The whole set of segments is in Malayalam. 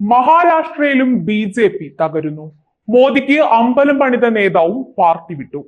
മഹാരാഷ്ട്രയിലും ബി ജെ പി തകരുന്നു. മോദിക്ക് അമ്പലം പണിത നേതാവും പാർട്ടി വിട്ടു.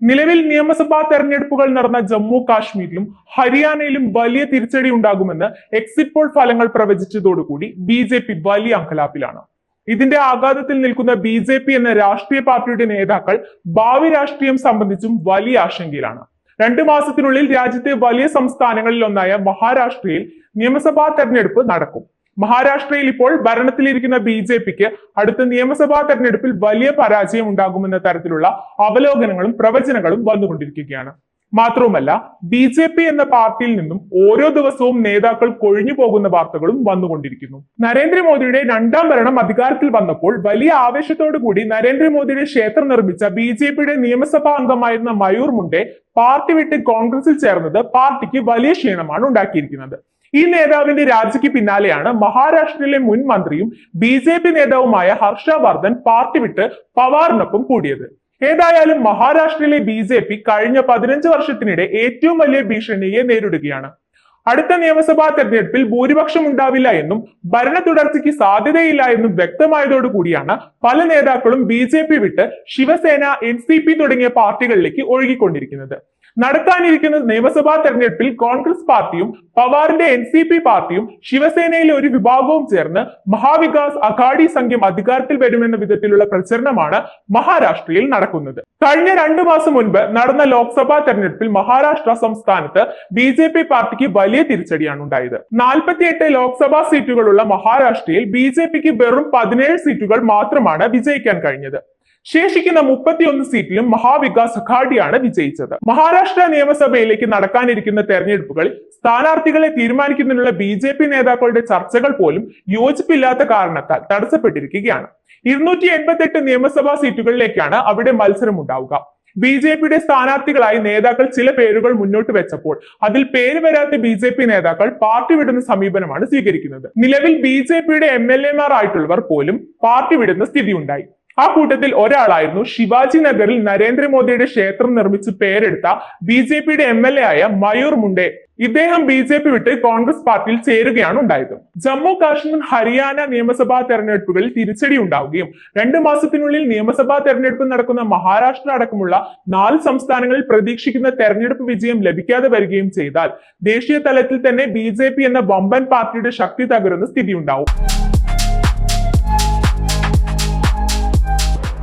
നിലവിൽ നിയമസഭാ തെരഞ്ഞെടുപ്പുകൾ നടന്ന ജമ്മു കാശ്മീരിലും ഹരിയാനയിലും വലിയ തിരിച്ചടി ഉണ്ടാകുമെന്ന് എക്സിറ്റ് പോൾ ഫലങ്ങൾ പ്രവചിച്ചതോടുകൂടി ബി ജെ പി വലിയ അങ്കലാപ്പിലാണ്. ഇതിന്റെ ആഘാതത്തിൽ നിൽക്കുന്ന ബി ജെ പി എന്ന രാഷ്ട്രീയ പാർട്ടിയുടെ നേതാക്കൾ ഭാവി രാഷ്ട്രീയം സംബന്ധിച്ചും വലിയ ആശങ്കയിലാണ്. രണ്ടു മാസത്തിനുള്ളിൽ രാജ്യത്തെ വലിയ സംസ്ഥാനങ്ങളിൽ ഒന്നായ മഹാരാഷ്ട്രയിൽ നിയമസഭാ തെരഞ്ഞെടുപ്പ് നടക്കും. മഹാരാഷ്ട്രയിൽ ഇപ്പോൾ ഭരണത്തിലിരിക്കുന്ന ബി ജെ പിക്ക് അടുത്ത നിയമസഭാ തെരഞ്ഞെടുപ്പിൽ വലിയ പരാജയം ഉണ്ടാകുമെന്ന തരത്തിലുള്ള അവലോകനങ്ങളും പ്രവചനങ്ങളും വന്നുകൊണ്ടിരിക്കുകയാണ്. മാത്രവുമല്ല ബി ജെ പി എന്ന പാർട്ടിയിൽ നിന്നും ഓരോ ദിവസവും നേതാക്കൾ കൊഴിഞ്ഞു പോകുന്ന വാർത്തകളും വന്നുകൊണ്ടിരിക്കുന്നു. നരേന്ദ്രമോദിയുടെ രണ്ടാം ഭരണം അധികാരത്തിൽ വന്നപ്പോൾ വലിയ ആവേശത്തോടു കൂടി നരേന്ദ്രമോദിയുടെ ക്ഷേത്രം നിർമ്മിച്ച ബി ജെ പിയുടെ നിയമസഭാ അംഗമായിരുന്ന മയൂർ മുണ്ടെ പാർട്ടി വിട്ട് കോൺഗ്രസിൽ ചേർന്നത് പാർട്ടിക്ക് വലിയ ക്ഷീണമാണ് ഉണ്ടാക്കിയിരിക്കുന്നത്. ഈ നേതാവിന്റെ രാജിക്ക് പിന്നാലെയാണ് മഹാരാഷ്ട്രയിലെ മുൻ മന്ത്രിയും ബി ജെ പി നേതാവുമായ ഹർഷവർദ്ധൻ പാർട്ടി വിട്ട് പവാറിനൊപ്പം കൂടിയത്. ഏതായാലും മഹാരാഷ്ട്രയിലെ ബി ജെ പി കഴിഞ്ഞ പതിനഞ്ച് വർഷത്തിനിടെ ഏറ്റവും വലിയ ഭീഷണിയെ നേരിടുകയാണ്. അടുത്ത നിയമസഭാ തെരഞ്ഞെടുപ്പിൽ ഭൂരിപക്ഷം ഉണ്ടാവില്ല എന്നും ഭരണ തുടർച്ചയ്ക്ക് സാധ്യതയില്ല എന്നും വ്യക്തമായതോടുകൂടിയാണ് പല നേതാക്കളും ബി ജെ പി വിട്ട് ശിവസേന എൻ സി പി തുടങ്ങിയ പാർട്ടികളിലേക്ക് ഒഴുകിക്കൊണ്ടിരിക്കുന്നത്. നടക്കാനിരിക്കുന്ന നിയമസഭാ തെരഞ്ഞെടുപ്പിൽ കോൺഗ്രസ് പാർട്ടിയും പവാറിന്റെ എൻ സി പി പാർട്ടിയും ശിവസേനയിലെ ഒരു വിഭാഗവും ചേർന്ന് മഹാവികാസ് അഘാഡി സംഘം അധികാരത്തിൽ വരുമെന്ന വിധത്തിലുള്ള പ്രചരണമാണ് മഹാരാഷ്ട്രയിൽ നടക്കുന്നത്. കഴിഞ്ഞ രണ്ടു മാസം മുൻപ് നടന്ന ലോക്സഭാ തെരഞ്ഞെടുപ്പിൽ മഹാരാഷ്ട്ര സംസ്ഥാനത്ത് ബി ജെ പി പാർട്ടിക്ക് വലിയ തിരിച്ചടിയാണ് ഉണ്ടായത്. നാൽപ്പത്തിയെട്ട് ലോക്സഭാ സീറ്റുകളുള്ള മഹാരാഷ്ട്രയിൽ ബി ജെ പിക്ക് വെറും പതിനേഴ് സീറ്റുകൾ മാത്രമാണ് വിജയിക്കാൻ കഴിഞ്ഞത്. ശേഷിക്കുന്ന മുപ്പത്തിയൊന്ന് സീറ്റിലും മഹാവികാസ് അഘാഡിയാണ് വിജയിച്ചത്. മഹാരാഷ്ട്ര നിയമസഭയിലേക്ക് നടക്കാനിരിക്കുന്ന തെരഞ്ഞെടുപ്പുകളിൽ സ്ഥാനാർത്ഥികളെ തീരുമാനിക്കുന്നതിനുള്ള ബി ജെ പി നേതാക്കളുടെ ചർച്ചകൾ പോലും യോജിപ്പില്ലാത്ത കാരണത്താൽ തടസ്സപ്പെട്ടിരിക്കുകയാണ്. ഇരുന്നൂറ്റി എൺപത്തെട്ട് നിയമസഭാ സീറ്റുകളിലേക്കാണ് അവിടെ മത്സരം ഉണ്ടാവുക ബി ജെ പിയുടെ സ്ഥാനാർത്ഥികളായി നേതാക്കൾ ചില പേരുകൾ മുന്നോട്ട് വെച്ചപ്പോൾ അതിൽ പേര് വരാത്ത ബി ജെ പി നേതാക്കൾ പാർട്ടി വിടുന്ന സമീപനമാണ് സ്വീകരിക്കുന്നത്. നിലവിൽ ബി ജെ പിയുടെ എം എൽ എമാർ ആയിട്ടുള്ളവർ പോലും പാർട്ടി വിടുന്ന സ്ഥിതി ഉണ്ടായി ആ കൂട്ടത്തിൽ ഒരാളായിരുന്നു ശിവാജി നഗറിൽ നരേന്ദ്രമോദിയുടെ ക്ഷേത്രം നിർമ്മിച്ച് പേരെടുത്ത ബി ജെ പിയുടെ എം എൽ എ ആയ മയൂർ മുണ്ടെ. ഇദ്ദേഹം ബി ജെ പി വിട്ട് കോൺഗ്രസ് പാർട്ടിയിൽ ചേരുകയാണ് ഉണ്ടായത്. ജമ്മു കാശ്മീർ ഹരിയാന നിയമസഭാ തെരഞ്ഞെടുപ്പുകളിൽ തിരിച്ചടി ഉണ്ടാവുകയും രണ്ടു മാസത്തിനുള്ളിൽ നിയമസഭാ തെരഞ്ഞെടുപ്പ് നടക്കുന്ന മഹാരാഷ്ട്ര അടക്കമുള്ള നാല് സംസ്ഥാനങ്ങളിൽ പ്രതീക്ഷിക്കുന്ന തെരഞ്ഞെടുപ്പ് വിജയം ലഭിക്കാതെ വരികയും ചെയ്താൽ ദേശീയ തലത്തിൽ തന്നെ ബി എന്ന വമ്പൻ പാർട്ടിയുടെ ശക്തി തകരുന്ന സ്ഥിതി